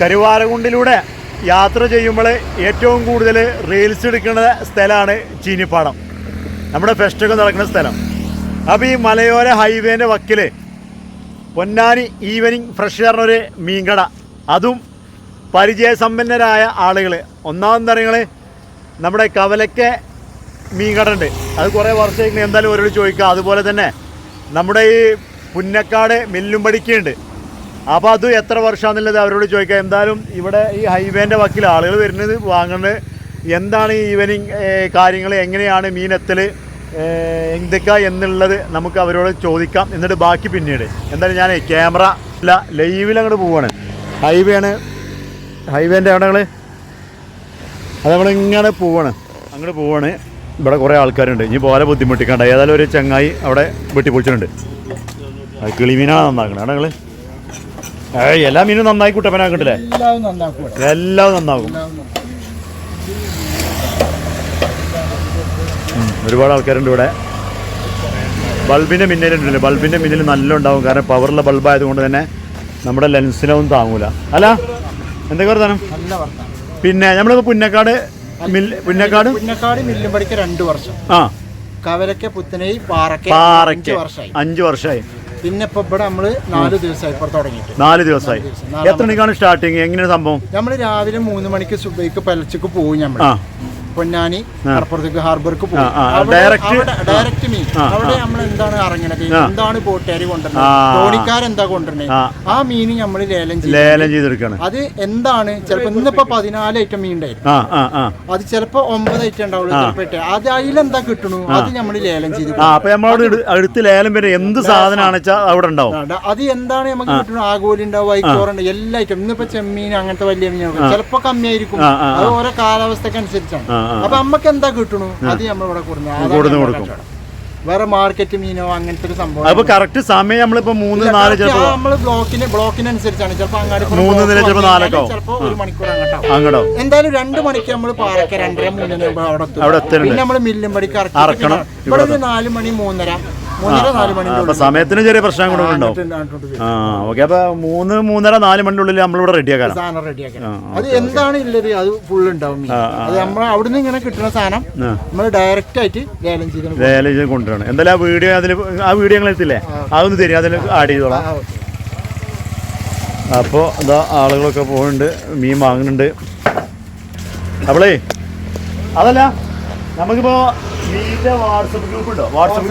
കരുവാരകുണ്ടിലൂടെ യാത്ര ചെയ്യുമ്പോൾ ഏറ്റവും കൂടുതൽ റീൽസ് എടുക്കുന്ന സ്ഥലമാണ് ചീനിപ്പാടം. നമ്മുടെ ഫെസ്റ്റൊക്കെ നടക്കുന്ന സ്ഥലം. അപ്പോൾ ഈ മലയോര ഹൈവേന്റെ വക്കിൽ പൊന്നാനി ഈവനിങ് ഫ്രഷ് പറഞ്ഞൊരു മീൻകട. അതും പരിചയസമ്പന്നരായ ആളുകൾ ഒന്നാമത് തരങ്ങൾ നമ്മുടെ കവലയ്ക്ക് മീൻകട ഉണ്ട്. അത് കുറേ വർഷം എന്തായാലും ഓരോട് ചോദിക്കുക അതുപോലെ തന്നെ നമ്മുടെ ഈ പുന്നക്കാട് മില്ലുംപടിക്കുണ്ട്. അപ്പോൾ അത് എത്ര വർഷമാണെന്നുള്ളത് അവരോട് ചോദിക്കാം. എന്തായാലും ഇവിടെ ഈ ഹൈവേന്റെ വക്കിൽ ആളുകൾ വരുന്നത് വാങ്ങുന്നത് എന്താണ് ഈ ഈവനിങ് കാര്യങ്ങൾ? എങ്ങനെയാണ് മീനെത്തൽ എന്തൊക്കെ എന്നുള്ളത് നമുക്ക് അവരോട് ചോദിക്കാം. എന്നിട്ട് ബാക്കി പിന്നീട്. എന്തായാലും ഞാൻ ക്യാമറ ഇല്ല ലൈവിൽ അങ്ങോട്ട് പോവാണ്. ഹൈവേ ആണ്. ഹൈവേന്റെ അവിടെ ഞങ്ങൾ അത് നമ്മളിങ്ങനെ പോവാണ്. അങ്ങോട്ട് പോവാണ്. ഇവിടെ കുറേ ആൾക്കാരുണ്ട്. ഇനി പോലെ ബുദ്ധിമുട്ടിക്കണ്ട. ഏതായാലും ഒരു ചങ്ങായി അവിടെ വെട്ടിപ്പൊളിച്ചിട്ടുണ്ട്. കിളിമീനാണ് നന്നാക്കണേ. ഞങ്ങൾ ഏയ് എല്ലാ മീനും നന്നായി കുട്ടപ്പനാക്കണ്ടല്ലേ എല്ലാം എല്ലാം നന്നാകും ഒരുപാട് ആൾക്കാരുണ്ട് ഇവിടെ. ബൾബിന്റെ മിന്നലുണ്ടല്ലോ? ബൾബിന്റെ മിന്നൽ നല്ല ഉണ്ടാവും കാരണം പവറുള്ള ബൾബായതുകൊണ്ട് തന്നെ നമ്മുടെ ലെൻസിനൊന്നും താങ്ങൂല. അല്ല എന്തൊക്കെ വർത്താനം? പിന്നെ നമ്മളിപ്പോൾ പുന്നക്കാട് പുന്നക്കാട് പുന്നക്കാട്? മില്ലും പടിക്ക് രണ്ട് വർഷം. ആ. കവലക്കെ പുത്തനൈ പാറക്കെ പാറക്കെ. അഞ്ച് വർഷമായി പിന്നെ ഇപ്പൊ ഇവിടെ നമ്മൾ നാല് ദിവസമായി ഇപ്പൊ തുടങ്ങിയിട്ട്. നാല് ദിവസമായി എത്ര മണിക്കാണ് സ്റ്റാർട്ടിങ് എങ്ങനെയാണ് സംഭവം? നമ്മൾ രാവിലെ മൂന്ന് മണിക്ക് സുബൈക്ക് പലച്ചക്ക് പോകും നമ്മൾ പൊന്നാനി അപ്പുറത്തേക്ക് ഹാർബർക്ക് പോകും ഡയറക്റ്റ് മീൻ. അവിടെ നമ്മൾ എന്താണ് ഇറങ്ങണത്. എന്താണ് പോട്ടേരി ആ. കൊണ്ടുവരുന്നത് തോണിക്കാരെന്താ കൊണ്ടുവരുന്നത്? ആ. മീൻ നമ്മൾ ലേലം ലേലം ചെയ്തെടുക്കാണ്. അത് എന്താണ്? ചിലപ്പോ ഇന്നിപ്പോ പതിനാല് ഐറ്റം മീൻ ഉണ്ടായിരുന്നു. അത് ചിലപ്പോ ഒമ്പത് ഐറ്റം ഉണ്ടാവുള്ളൂ ചിലപ്പോ അത് അതിലെന്താ കിട്ടണു? അത് നമ്മൾ ലേലം ചെയ്ത് അപ്പൊ നമ്മളോട് അടുത്ത് ലേലം വരെ. എന്ത് സാധനമാണ് വെച്ചാൽ അവിടെ ഉണ്ടാവും. അത് എന്താണ് നമുക്ക് കിട്ടണു ആഗോലി ഉണ്ടാവും വൈക്കോറുണ്ട് എല്ലാ ഐറ്റം ഇന്നിപ്പോ ചെമ്മീൻ അങ്ങനത്തെ വലിയ മീനൊക്കെ ചിലപ്പോ കമ്മിയായിരിക്കും. അത് ഓരോ കാലാവസ്ഥക്ക് അനുസരിച്ചാണ് ആ, ആ. അപ്പൊ അമ്മയ്ക്ക് എന്താ കിട്ടണു? അത് നമ്മൾ ഇവിടെ കൊടുന്ന് കൊടുക്കും. വേറെ മാർക്കറ്റ് മീനോ അങ്ങനത്തെ ഒരു സംഭവം അപ്പൊ കറക്റ്റ് സമയം നമ്മളിപ്പോ മൂന്ന് നാല് ചിലപ്പോ നമ്മൾ ബ്ലോക്കിന് ബ്ലോക്കിനനുസരിച്ചാണ്. ചിലപ്പോ അങ്ങോട്ട് മൂന്ന് നില ചിലപ്പോ നാലൊക്കെ. ചിലപ്പോ ഒരു മണിക്കൂർ അങ്ങോട്ടാവും. അങ്ങോട്ടോ എന്തായാലും രണ്ട് മണിക്ക് നമ്മൾ പാറക്ക രണ്ടര മൂന്നര അവിടെ പിന്നെ നമ്മൾ മില്ലും പടി കറക്റ്റ് ഇവിടെ ഒരു നാല് മണി മൂന്നര. അപ്പൊ സമയത്തിന് ചെറിയ പ്രശ്നം കൂടെ ഉണ്ടാവും ആ ഓക്കെ അപ്പൊ മൂന്ന് മൂന്നര നാല് മണിനുള്ളിൽ നമ്മളിവിടെ റെഡിയാക്കാം സാധനം റെഡിയാക്കണം അത് എന്താണ് ഉള്ളത് അത് ഫുൾ ഉണ്ടാവും അത് നമ്മൾ അവിടുന്ന് ഇങ്ങനെ കിട്ടുന്ന സാധനം നമ്മൾ ഡയറക്റ്റ് ആയിട്ട് ലേലം ചെയ്ത് ലേലം ചെയ്ത് കൊണ്ടുവരണം. എന്തായാലും ആ വീഡിയോ അതിൽ ആ വീഡിയോ ഞങ്ങൾ എത്തില്ലേ അതൊന്ന് തരും അതിൽ ആഡ് ചെയ്തോളാം. അപ്പോൾ എന്താ ആളുകളൊക്കെ പോകുന്നുണ്ട് മീൻ വാങ്ങുന്നുണ്ട്. അവളേ അതല്ല നമുക്കിപ്പോ മീന്റെ വാട്സപ്പ് ഗ്രൂപ്പ് ഉണ്ടോ വാട്സപ്പ്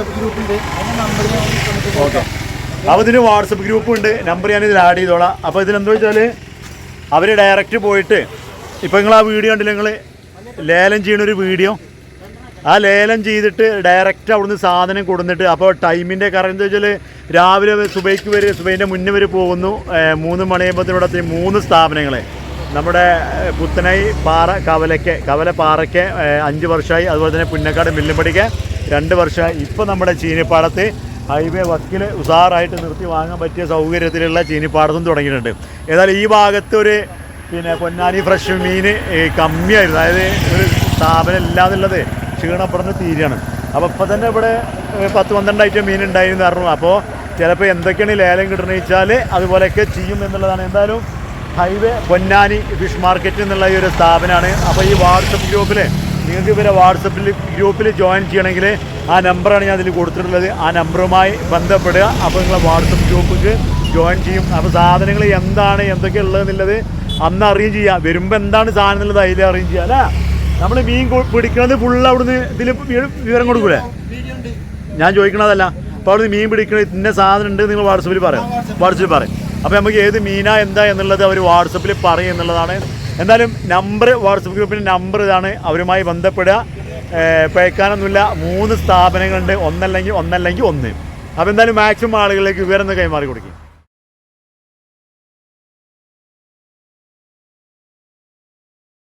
നമ്പർ ഓക്കെ. അപ്പോൾ ഇതിന് വാട്സപ്പ് ഗ്രൂപ്പ് ഉണ്ട് നമ്പർ ഞാൻ ഇതിൽ ആഡ് ചെയ്തോളാം. അപ്പോൾ ഇതിലെന്താ വെച്ചാൽ അവർ ഡയറക്റ്റ് പോയിട്ട് ഇപ്പോൾ നിങ്ങൾ ആ വീഡിയോ കണ്ടില്ല നിങ്ങൾ ലേലം ചെയ്യണ ഒരു വീഡിയോ ആ ലേലം ചെയ്തിട്ട് ഡയറക്റ്റ് അവിടുന്ന് സാധനം കൊടുത്തിട്ട് അപ്പോൾ ടൈമിന്റെ കാരണം എന്താ വെച്ചാൽ രാവിലെ സുബൈക്ക് വരെ സുബൈന്റെ മുന്നേ വരെ പോകുന്നു. മൂന്ന് മണിയാകുമ്പോഴത്തേനും ഇവിടെ മൂന്ന് സ്ഥാപനങ്ങളെ. നമ്മുടെ പുത്തനായി പുത്തനൈ പാറ കവലയ്ക്ക് കവല പാറയ്ക്ക് അഞ്ച് വർഷമായി. അതുപോലെ തന്നെ പുന്നക്കാട് മില്ലുംപടിക്ക് രണ്ട് വർഷമായി. ഇപ്പോൾ നമ്മുടെ ചീനിപ്പാടത്ത് ഹൈവേ വക്കിൽ ഉസാറായിട്ട് നിർത്തി വാങ്ങാൻ പറ്റിയ സൗകര്യത്തിലുള്ള ചീനിപ്പാടത്തും തുടങ്ങിയിട്ടുണ്ട്. ഏതായാലും ഈ ഭാഗത്ത് ഒരു പിന്നെ പൊന്നാനി ഫ്രഷ് മീൻ കമ്മിയായിരുന്നു. അതായത് ഒരു സ്ഥാപനം ഇല്ലാന്നുള്ളത് ക്ഷീണപ്പെടുന്ന തീരെയാണ് അപ്പോൾ ഇപ്പോൾ തന്നെ ഇവിടെ പത്ത് പന്ത്രണ്ട് ഐറ്റം മീൻ ഉണ്ടായിരുന്നു പറഞ്ഞു അപ്പോൾ ചിലപ്പോൾ എന്തൊക്കെയാണ് ലേലം കിട്ടണമെന്ന് വെച്ചാൽ അതുപോലെയൊക്കെ ചെയ്യും എന്നുള്ളതാണ്. എന്തായാലും ഹൈവേ പൊന്നാനി ഫിഷ് മാർക്കറ്റ് എന്നുള്ള ഈ ഒരു സ്ഥാപനമാണ്. അപ്പോൾ ഈ വാട്സപ്പ് ഗ്രൂപ്പിൽ നിങ്ങൾക്ക് ഇവരെ വാട്സപ്പിൽ ഗ്രൂപ്പിൽ ജോയിൻ ചെയ്യണമെങ്കിൽ ആ നമ്പറാണ് ഞാൻ അതിൽ കൊടുത്തിട്ടുള്ളത്. ആ നമ്പറുമായി ബന്ധപ്പെടുക. അപ്പോൾ നിങ്ങൾ വാട്സപ്പ് ഗ്രൂപ്പിൽ ജോയിൻ ചെയ്യും. അപ്പോൾ സാധനങ്ങൾ എന്താണ് എന്തൊക്കെ ഉള്ളതെന്നുള്ളത് അന്ന് അറിയും ചെയ്യാം വരുമ്പോൾ എന്താണ് സാധനം എന്നുള്ളത് അതിൽ അറിയും ചെയ്യാം അല്ല? നമ്മൾ മീൻ പിടിക്കുന്നത് ഫുള്ള് അവിടുന്ന് ഇതിൽ വിവരം കൊടുക്കൂലേ? ഞാൻ ചോദിക്കണതല്ല. അപ്പോൾ അവിടുന്ന് മീൻ പിടിക്കുന്നത് ഇന്ന സാധനം ഉണ്ട് നിങ്ങൾ വാട്സപ്പിൽ പറയാം. വാട്സപ്പിൽ പറയും. അപ്പോൾ നമുക്ക് ഏത് മീന എന്താ എന്നുള്ളത് അവർ വാട്സപ്പിൽ പറയും എന്നുള്ളതാണ്. എന്തായാലും നമ്പർ വാട്സപ്പ് ഗ്രൂപ്പിന്റെ നമ്പർ ഇതാണ് അവരുമായി ബന്ധപ്പെടുക. പേക്കാനൊന്നുമില്ല മൂന്ന് സ്ഥാപനങ്ങളുണ്ട്. ഒന്നല്ലെങ്കിൽ ഒന്നല്ലെങ്കിൽ ഒന്ന്. അപ്പോൾ എന്തായാലും മാക്സിമം ആളുകളിലേക്ക് വിവരം കൈമാറി കൊടുക്കും.